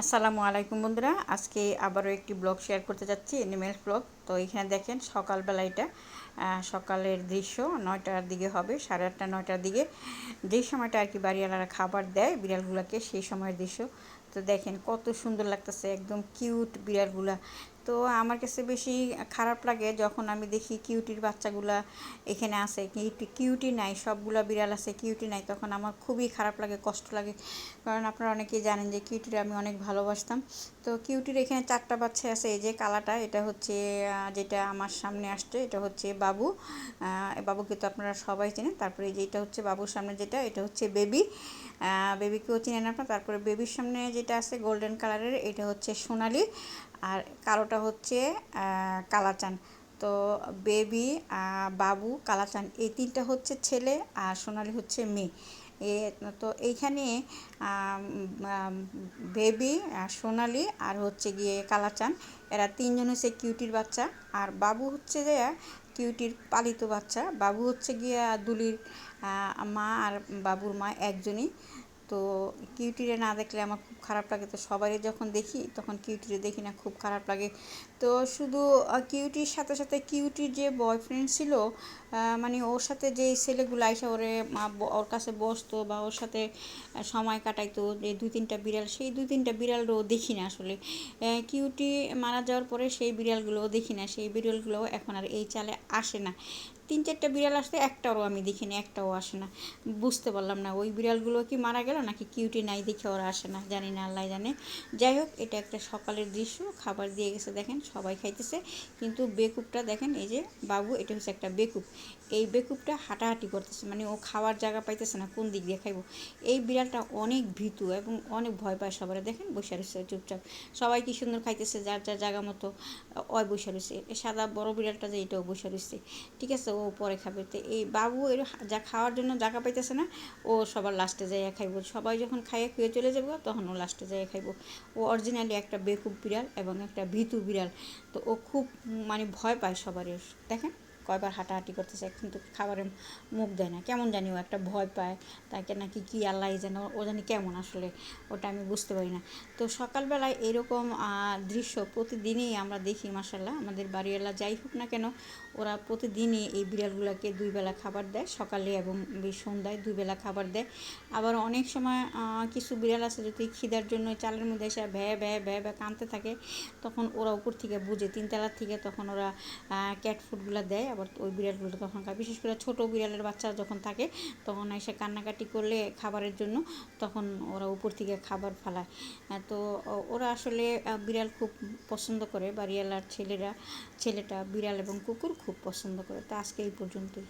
আসসালামু আলাইকুম বন্ধুরা। আজকে আবারও একটি ব্লগ শেয়ার করতে যাচ্ছি এনিমেলস ব্লগ। তো এখানে দেখেন সকালবেলা এটা সকালের দৃশ্য নয়টার দিকে হবে, সাড়ে আটটা, নয়টার দিকে। যেই সময়টা আর কি বাড়িওয়ালারা খাবার দেয় বিড়ালগুলোকে, সেই সময়ের দৃশ্য। তো দেখেন কত সুন্দর লাগতেছে, একদম কিউট বিড়ালগুলা। তো আমার কাছে বেশি খারাপ লাগে যখন আমি দেখি কিউটির বাচ্চাগুলা এখানে আছে, কিউটি কিউটি নাই, সবগুলা বিড়াল আছে, কিউটি নাই, তখন আমার খুবই খারাপ লাগে, কষ্ট লাগে। কারণ আপনারা অনেকেই জানেন যে কিউটির আমি অনেক ভালোবাসতাম। তো কিউটির এখানে চারটা বাচ্চা আছে, এই যে কালাটা, এটা হচ্ছে যেটা আমার সামনে আসছে, এটা হচ্ছে বাবু। বাবুকে তো আপনারা সবাই চেনেন। তারপরে যেটা হচ্ছে বাবুর সামনে যেটা, এটা হচ্ছে বেবি। বেবিকেও চিনেন আপনার। তারপরে বেবির সামনে যেটা আছে গোল্ডেন কালারের এটা হচ্ছে সোনালি। আর কালোটা হচ্ছে কালাচান। তো বেবি বাবু, কালাচান, এই তিনটা হচ্ছে ছেলে আর সোনালি হচ্ছে মেয়ে। এ, তো এইখানে বেবি সোনালি আর হচ্ছে গিয়ে কালাচান। এরা তিনজন হচ্ছে কিউটির বাচ্চা আর বাবু হচ্ছে যে কিউটির পালিত বাচ্চা। বাবু হচ্ছে গিয়ে দুলির মা আর বাবুর মা একজনই। তো কিউটিরে না দেখলে আমার খুব খারাপ লাগে। তো সবারই যখন দেখি, তখন কিউটিরে দেখি না, খুব খারাপ লাগে। তো শুধু কিউটির সাথে সাথে কিউটির যে বয়ফ্রেন্ড ছিল মানে ওর সাথে যে ছেলেগুলো আইসা ওরে ওর কাছে বসতো বা ওর সাথে সময় কাটাইতো, যে দুই তিনটা বিড়াল, সেই দুই তিনটা বিড়ালও দেখি না আসলে। কিউটি মারা যাওয়ার পরে সেই বিড়ালগুলোও দেখি না, সেই বিড়ালগুলোও এখন আর এই চালে আসে না। তিন চারটা বিড়াল আসতে একটাও আমি দেখিনি, একটাও আসে না। বুঝতে পারলাম না, ওই বিড়ালগুলো কি মারা গেল নাকি কিউটি নাই দেখে ওরা আসে না, জানি না, আল্লাহ জানে। যাই হোক, এটা একটা সকালের দৃশ্য, খাবার দিয়ে গেছে দেখেন, সবাই খাইতেছে। কিন্তু বেকুপটা দেখেন, এই যে বাবু, এটা হচ্ছে একটা বেকুপ এই বেকুপটা হাঁটাহাঁটি করতেছে মানে ও খাওয়ার জায়গা পাইতেছে না, কোন দিক দিয়ে খাইবো? এই বিড়ালটা অনেক ভীতু এবং অনেক ভয় পায় সবাই দেখেন, বসে রয়েছে চুপচাপ। সবাই কি সুন্দর খাইতেছে, যার যার জায়গা মতো অয় বসে রয়েছে। সাদা বড় বিড়ালটা যে, এটাও বসে রয়েছে। ঠিক আছে ও পরে খাবে। তো এই বাবু এর যা খাওয়ার জন্য জায়গা পাইতেছে না, ও সবার লাস্টে যাইয়া খাইবো। সবাই যখন খাইয়া খুঁয়ে চলে যাব, তখন ও লাস্টে যাইয়া খাইবো। ও অরিজিনালি একটা বেকুব বিড়াল এবং একটা ভীতু বিড়াল। তো ও খুব মানে ভয় পায় সবারই দেখেন? কয়বার হাঁটাহাঁটি করতেছে, কিন্তু খাবারে মুখ দেয় না। কেমন জানি ও একটা ভয় পায়, তাকে নাকি কি আল্লাহ যেন, ও জানি কেমন আসলে, ওটা আমি বুঝতে পারি না। তো সকালবেলায় এরকম দৃশ্য প্রতিদিনই আমরা দেখি মাসাল্লাহ আমাদের বাড়িওয়ালা যাই হোক না কেন, ওরা প্রতিদিনই এই বিড়ালগুলোকে দুই বেলা খাবার দেয়, সকালে এবং সন্ধ্যায় দুই বেলা খাবার দেয়। আবার অনেক সময় কিছু বিড়াল আছে যদি খিদার জন্য চালের মধ্যে এসে ভ্যা ভ্যা ভ্যা ভ্যা কাঁদতে থাকে, তখন ওরা উপর থেকে বুঝে, তিনতলার থেকে তখন ওরা ক্যাট ফুডগুলো দেয় আবার ওই বিড়ালগুলো তখন খায়। বিশেষ করে ছোট বিড়ালের বাচ্চা যখন থাকে, তখন এসে কান্নাকাটি করলে খাবারের জন্য তখন ওরা উপর থেকে খাবার ফালায়। তো ওরা আসলে বিড়াল খুব পছন্দ করে বাড়িওয়ালার ছেলেরা, ছেলেটা বিড়াল এবং কুকুর খুব পছন্দ করে। তো আজকে এই পর্যন্তই।